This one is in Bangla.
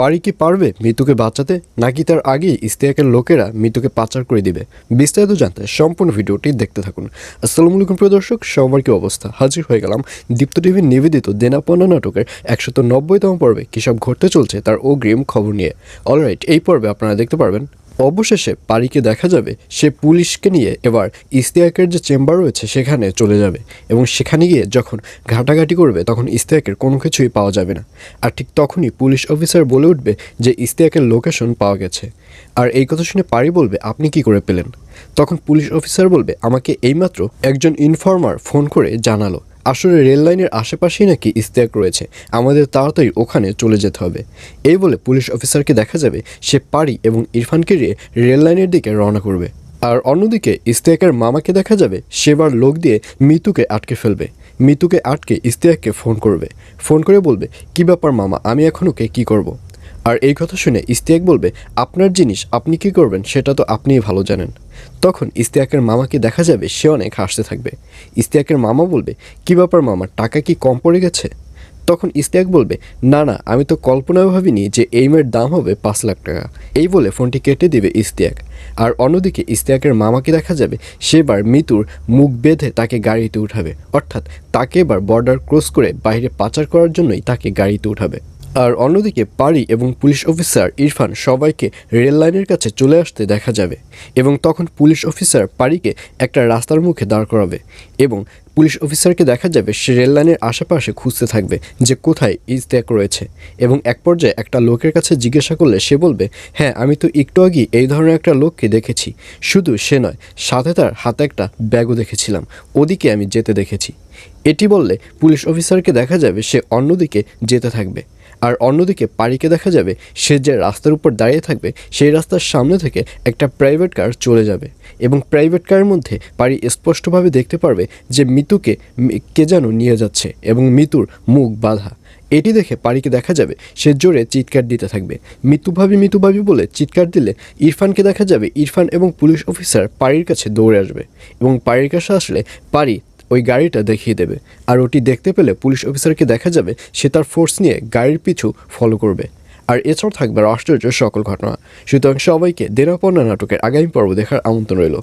পারি কি পারবে মৃত্যুকে বাঁচাতে, নাকি তার আগেই ইস্তেয়াকের লোকেরা মৃত্যুকে পাচার করে দিবে? বিস্তারিত জানতে সম্পূর্ণ ভিডিওটি দেখতে থাকুন। আসসালাম আলাইকুম, প্রিয় দর্শক, সবার কি অবস্থা? হাজির হয়ে গেলাম দীপ্ত টিভির নিবেদিত দেনাপন্না নাটকের একশত নব্বইতম পর্বে। কী সব ঘটতে চলছে তার অগ্রিম খবর নিয়ে। অলরাইট এই পর্বে আপনারা দেখতে পারবেন অবশেষে পারিকে দেখা যাবে, সে পুলিশকে নিয়ে এবার ইস্তিয়াকের যে চেম্বার রয়েছে সেখানে চলে যাবে এবং সেখানে গিয়ে যখন ঘাটাঘাটি করবে তখন ইস্তিয়াকের কোনো কিছুই পাওয়া যাবে না। আর ঠিক তখনই পুলিশ অফিসার বলে উঠবে যে ইস্তিয়াকের লোকেশন পাওয়া গেছে। আর এই কথা শুনে পারি বলবে, আপনি কি করে পেলেন? তখন পুলিশ অফিসার বলবে, আমাকে এইমাত্র একজন ইনফর্মার ফোন করে জানালো। আসলে রেল লাইনের আশেপাশেই নাকি ইস্তেক রয়েছে। আমাদের তাড়াতাড়ি ওখানে চলে যেতে হবে। এই বলে পুলিশ অফিসারকে দেখা যাবে, সে পারি এবং ইরফানকে নিয়ে রেল লাইনের দিকে রওনা করবে। আর অন্যদিকে ইস্তেকের মামাকে দেখা যাবে, সেবার লোক দিয়ে মিতুকে আটকে ফেলবে। মিতুকে আটকে ইস্তেককে ফোন করবে। ফোন করে বলবে, কি ব্যাপার মামা, আমি এখন ওকে কী করব। আর এই কথা শুনে ইস্তিয়াক বলবে, আপনার জিনিস আপনি কি করবেন সেটা তো আপনিই ভালো জানেন। তখন ইস্তিয়াকের মামাকে দেখা যাবে সে অনেক হাসতে থাকবে। ইস্তিয়াকের মামা বলবে, কি ব্যাপার মামা, টাকা কি কম পড়ে গেছে? তখন ইস্তিয়াক বলবে, না না, আমি তো কল্পনাও ভাবিনি যে এই মেয়ের দাম হবে পাঁচ লাখ টাকা। এই বলে ফোনটি কেটে দিবে ইস্তিয়াক। আর অন্যদিকে ইস্তিয়াকের মামাকে দেখা যাবে সেবার মিতুর মুখ বেঁধে তাকে গাড়িতে উঠাবে। অর্থাৎ তাকে এবার বর্ডার ক্রস করে বাইরে পাচার করার জন্যই তাকে গাড়িতে উঠাবে। আর অন্যদিকে পারি এবং পুলিশ অফিসার ইরফান সবাইকে রেল লাইনের কাছে চলে আসতে দেখা যাবে এবং তখন পুলিশ অফিসার পারিকে একটা রাস্তার মুখে দাঁড় করাবে এবং পুলিশ অফিসারকে দেখা যাবে সে রেল লাইনের আশেপাশে খুঁজতে থাকবে যে কোথায় ইস্তেক রয়েছে এবং এক পর্যায়ে একটা লোকের কাছে জিজ্ঞাসা করলে সে বলবে হ্যাঁ আমি তো একটু আগেই এই ধরনের একটা লোককে দেখেছি। শুধু সে নয়, সাথে তার হাতে একটা ব্যাগও দেখেছিলাম। ওদিকে আমি যেতে দেখেছি। এটি বললে পুলিশ অফিসারকে দেখা যাবে সে অন্যদিকে যেতে থাকবে। আর অন্যদিকে পারিকে দেখা যাবে, সে যে রাস্তার উপর দাঁড়িয়ে থাকবে, সেই রাস্তার সামনে থেকে একটা প্রাইভেট কার চলে যাবে এবং প্রাইভেট কারের মধ্যে পারি স্পষ্টভাবে দেখতে পারবে যে মিতুকে কে যেন নিয়ে যাচ্ছে এবং মিতুর মুখ বাধা। এটি দেখে পারিকে দেখা যাবে, সে জোরে চিৎকার দিতে থাকবে। মৃত্যুভাবি মৃত্যুভাবি বলে চিৎকার দিলে ইরফানকে দেখা যাবে। ইরফান এবং পুলিশ অফিসার পারির কাছে দৌড়ে আসবে এবং পারির কাছে আসলে পারি ওই গাড়িটা দেখিয়ে দেবে। আর ওটি দেখতে পেলে পুলিশ অফিসারকে দেখা যাবে সে তার ফোর্স নিয়ে গাড়ির পিছু ফলো করবে। আর এছাড়াও থাকবে আশ্চর্য সকল ঘটনা। সুতরাং সবাইকে দেনাপন্না নাটকের আগামী পর্ব দেখার আমন্ত্রণ রইল।